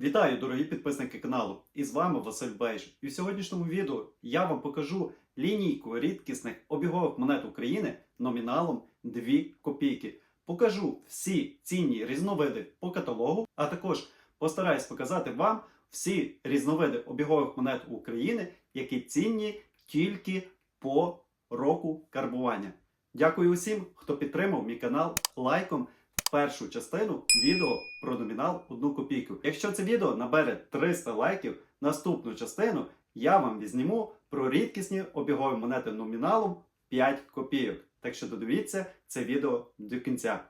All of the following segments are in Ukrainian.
Вітаю, дорогі підписники каналу! І з вами Василь Бейж. І в сьогоднішньому відео я вам покажу лінійку рідкісних обігових монет України номіналом 2 копійки. Покажу всі цінні різновиди по каталогу, а також постараюсь показати вам всі різновиди обігових монет України, які цінні тільки по року карбування. Дякую усім, хто підтримав мій канал лайком першу частину відео про номінал 1 копійку. Якщо це відео набере 300 лайків, наступну частину я вам візніму про рідкісні обігові монети номіналом 5 копійок. Так що додивіться це відео до кінця.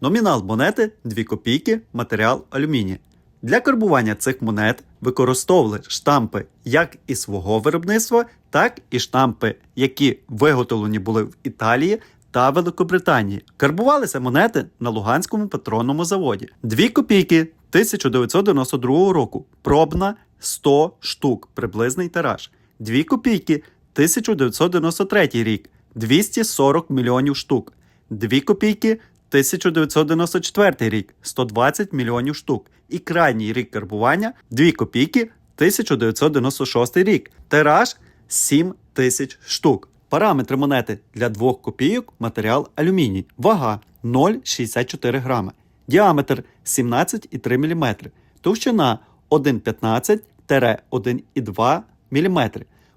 Номінал монети 2 копійки, матеріал алюміній. Для карбування цих монет використовували штампи як і свого виробництва, так і штампи, які виготовлені були в Італії та Великобританії. Карбувалися монети на Луганському патронному заводі. 2 копійки 1992 року. Пробна 100 штук, приблизний тираж. 2 копійки 1993 рік 240 мільйонів штук. 2 копійки 1994 рік 120 мільйонів штук. І крайній рік карбування 2 копійки 1996 рік. Тираж 7 тисяч штук. Параметри монети для 2 копійок матеріал алюміній. Вага 0,64 грама. Діаметр 17,3 мм. Товщина 1,15-1,2 мм.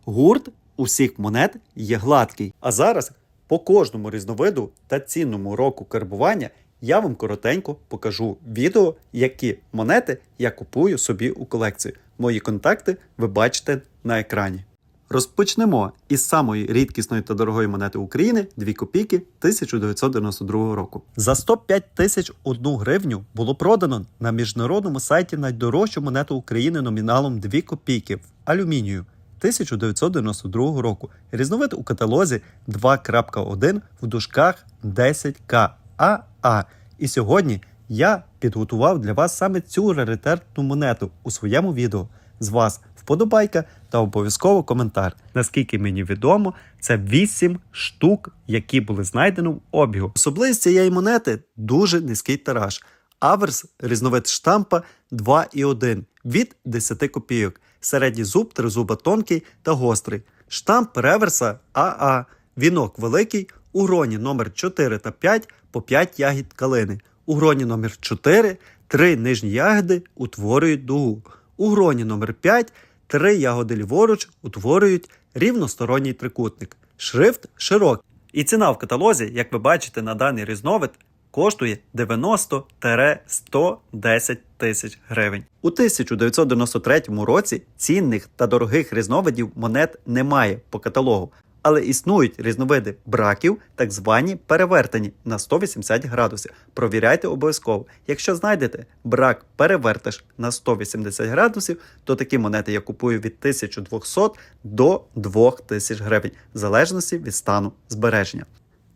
Гурт усіх монет є гладкий. А зараз по кожному різновиду та цінному року карбування я вам коротенько покажу відео, які монети я купую собі у колекцію. Мої контакти ви бачите на екрані. Розпочнемо із самої рідкісної та дорогої монети України 2 копійки 1992 року. За 105 тисяч одну гривню було продано на міжнародному сайті найдорожчу монету України номіналом 2 копійки в алюмінію 1992 року. Різновид у каталозі 2.1 в дужках 10К АА. І сьогодні я підготував для вас саме цю раритетну монету у своєму відео. З вас вподобайка та обов'язково коментар. Наскільки мені відомо, це 8 штук, які були знайдені в обігу. Особливість цієї монети дуже низький тираж. Аверс різновид штампа 2,1 від 10 копійок. Середній зуб тризуба тонкий та гострий. Штамп реверса АА. Вінок великий. У гроні номер 4 та 5 по 5 ягід калини. У гроні номер 4 3 нижні ягоди утворюють дугу. У гроні номер 5 3 ягоди ліворуч утворюють рівносторонній трикутник. Шрифт широкий. І ціна в каталозі, як ви бачите на даний різновид, коштує 90-110 тисяч гривень. У 1993 році цінних та дорогих різновидів монет немає по каталогу, але існують різновиди браків, так звані перевертані на 180 градусів. Провіряйте обов'язково. Якщо знайдете брак перевертиш на 180 градусів, то такі монети я купую від 1200 до 2000 гривень, в залежності від стану збереження.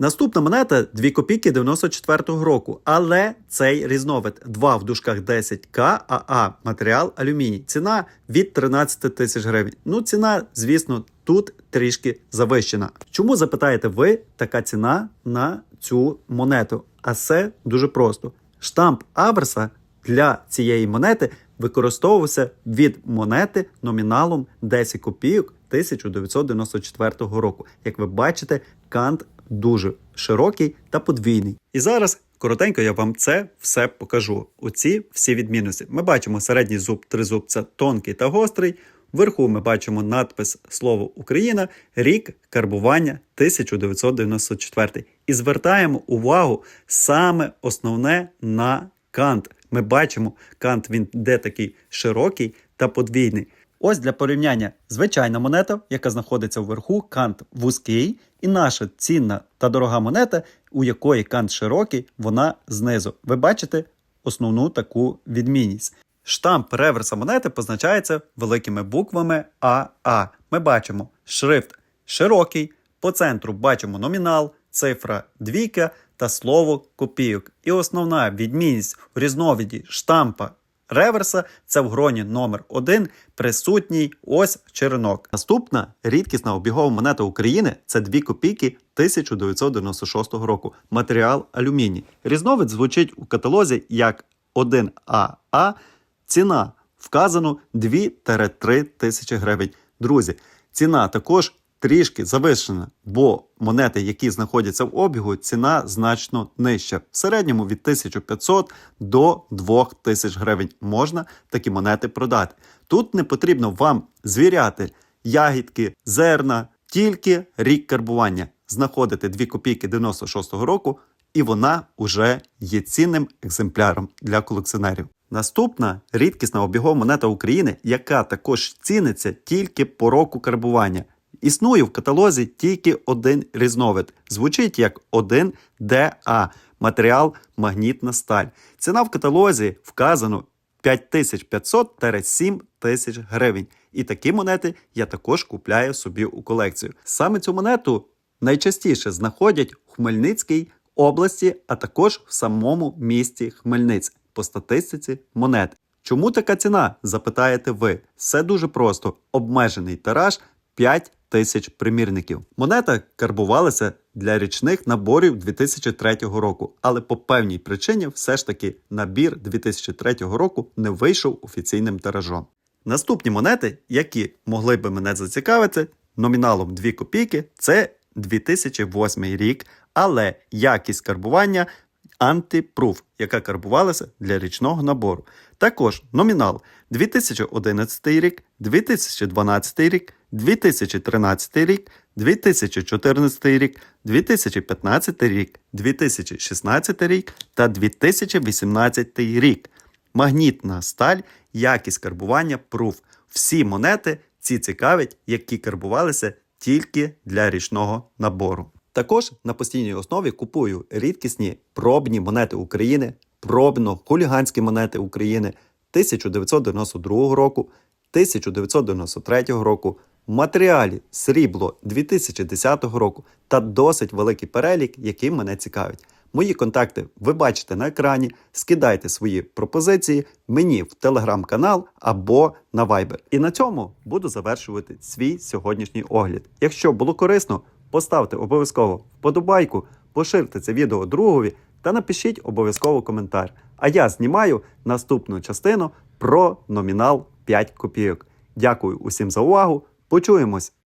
Наступна монета 2 копійки 94-го року, але цей різновид 2 в дужках 10К АА, матеріал алюміній. Ціна від 13 тисяч гривень. Ну, ціна, звісно, тут трішки завищена. Чому запитаєте ви така ціна на цю монету? А це дуже просто. Штамп Аверса для цієї монети використовувався від монети номіналом 10 копійок 1994 року. Як ви бачите, кант дуже широкий та подвійний. І зараз коротенько я вам це все покажу. Оці всі відмінності. Ми бачимо середній зуб, тризуб це тонкий та гострий. Вверху ми бачимо надпис слово Україна, рік карбування 1994. І звертаємо увагу саме основне на кант. Ми бачимо, кант він де такий широкий та подвійний. Ось для порівняння звичайна монета, яка знаходиться вверху, кант вузький, і наша цінна та дорога монета, у якої кант широкий, вона знизу. Ви бачите основну таку відмінність. Штамп реверса монети позначається великими буквами АА. Ми бачимо шрифт широкий, по центру бачимо номінал, цифра двійка та слово копійок. І основна відмінність у різновиді штампа реверса. Це в гроні номер 1 присутній ось черенок. Наступна рідкісна обігова монета України це 2 копійки 1996 року. Матеріал алюміній. Різновид звучить у каталозі як 1АА. Ціна вказано 2-3 тисячі гривень. Друзі, ціна також трішки завищена, бо монети, які знаходяться в обігу, ціна значно нижча. В середньому від 1500 до 2000 гривень можна такі монети продати. Тут не потрібно вам звіряти ягідки, зерна, тільки рік карбування. Знаходите 2 копійки 96-го року, і вона уже є цінним екземпляром для колекціонерів. Наступна рідкісна обігова монета України, яка також ціниться тільки по року карбування. Існує в каталозі тільки один різновид. Звучить як 1ДА. Матеріал магнітна сталь. Ціна в каталозі вказано 5500-7 тисяч гривень. І такі монети я також купляю собі у колекцію. Саме цю монету найчастіше знаходять в Хмельницькій області, а також в самому місті Хмельницьк по статистиці монет. Чому така ціна? Запитаєте ви. Все дуже просто: обмежений тираж 5 тисяч примірників. Монета карбувалася для річних наборів 2003 року, але по певній причині все ж таки набір 2003 року не вийшов офіційним тиражом. Наступні монети, які могли би мене зацікавити, номіналом 2 копійки, це 2008 рік, але якість карбування антипруф, яка карбувалася для річного набору. Також номінал 2011 рік, 2012 рік, 2013 рік, 2014 рік, 2015 рік, 2016 рік та 2018 рік. Магнітна сталь, якість карбування, пруф. Всі монети ці цікавить, які карбувалися тільки для річного набору. Також на постійній основі купую рідкісні пробні монети України, пробно-хуліганські монети України 1992 року, 1993 року, матеріалі срібло 2010 року та досить великий перелік, який мене цікавить. Мої контакти ви бачите на екрані. Скидайте свої пропозиції мені в телеграм-канал або на Viber. І на цьому буду завершувати свій сьогоднішній огляд. Якщо було корисно, поставте обов'язково вподобайку, поширте це відео другові та напишіть обов'язково коментар. А я знімаю наступну частину про номінал 5 копійок. Дякую усім за увагу. Почуємось!